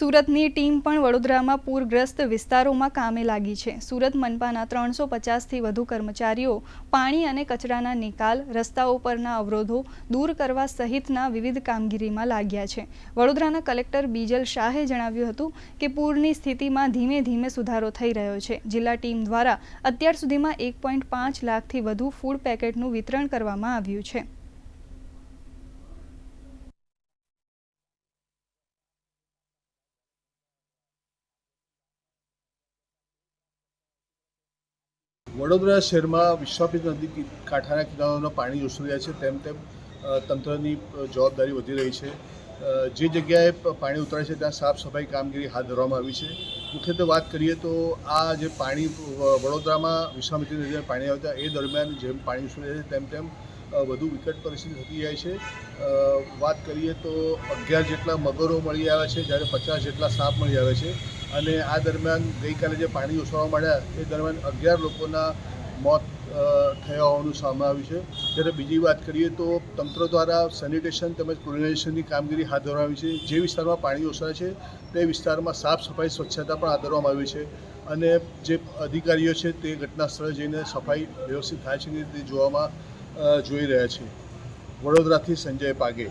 સુરતની ટીમ પણ વડોદરામાં પૂરગ્રસ્ત વિસ્તારોમાં કામે લાગી છે. સુરત મનપાના ત્રણસો પચાસથી વધુ કર્મચારીઓ પાણી અને કચરાના નિકાલ, રસ્તાઓ પરના અવરોધો દૂર કરવા સહિતના વિવિધ કામગીરીમાં લાગ્યા છે. વડોદરાના કલેક્ટર બીજલ શાહે જણાવ્યું હતું કે પૂરની સ્થિતિમાં ધીમે ધીમે સુધારો થઈ રહ્યો છે. જિલ્લા ટીમ દ્વારા અત્યાર સુધીમાં એક પોઈન્ટ પાંચ લાખથી વધુ ફૂડ પેકેટનું વિતરણ કરવામાં આવ્યું છે. વડોદરા શહેરમાં વિશ્વાપિત નદી કાંઠાના કિનારાઓના પાણી ઓસરી રહ્યા છે. તેમ તેમ તંત્રની જવાબદારી વધી રહી છે. જે જગ્યાએ પાણી ઉતરાય છે, ત્યાં સાફ સફાઈ કામગીરી હાથ ધરવામાં આવી છે. મુખ્યત્વે વાત કરીએ તો આ જે પાણી વડોદરામાં વિશ્વામિત્રી નદીના પાણી આવતા, એ દરમિયાન જેમ પાણી ઉછળી રહ્યા છે, તેમ તેમ વધુ વિકટ પરિસ્થિતિ થતી જાય છે. વાત કરીએ તો અગિયાર જેટલા મગરો મળી આવ્યા છે, જ્યારે પચાસ જેટલા સાપ મળી આવે છે. અને આ દરમિયાન ગઈકાલે જે પાણી ઓસરવા માંડ્યા, એ દરમિયાન અગિયાર લોકોના મોત થયા હોવાનું સામે આવ્યું છે. જ્યારે બીજી વાત કરીએ તો તંત્ર દ્વારા સેનિટેશન તેમજ ક્લોરિનાઇઝેશનની કામગીરી હાથ ધરવામાં આવી છે. જે વિસ્તારમાં પાણી ઓસરાય છે, તે વિસ્તારમાં સાફ સફાઈ, સ્વચ્છતા પણ હાથ ધરવામાં આવી છે. અને જે અધિકારીઓ છે, તે ઘટના સ્થળે જઈને સફાઈ વ્યવસ્થિત થાય છે તે જોવામાં જોઈ રહ્યા છે. વડોદરાથી સંજય પાગે.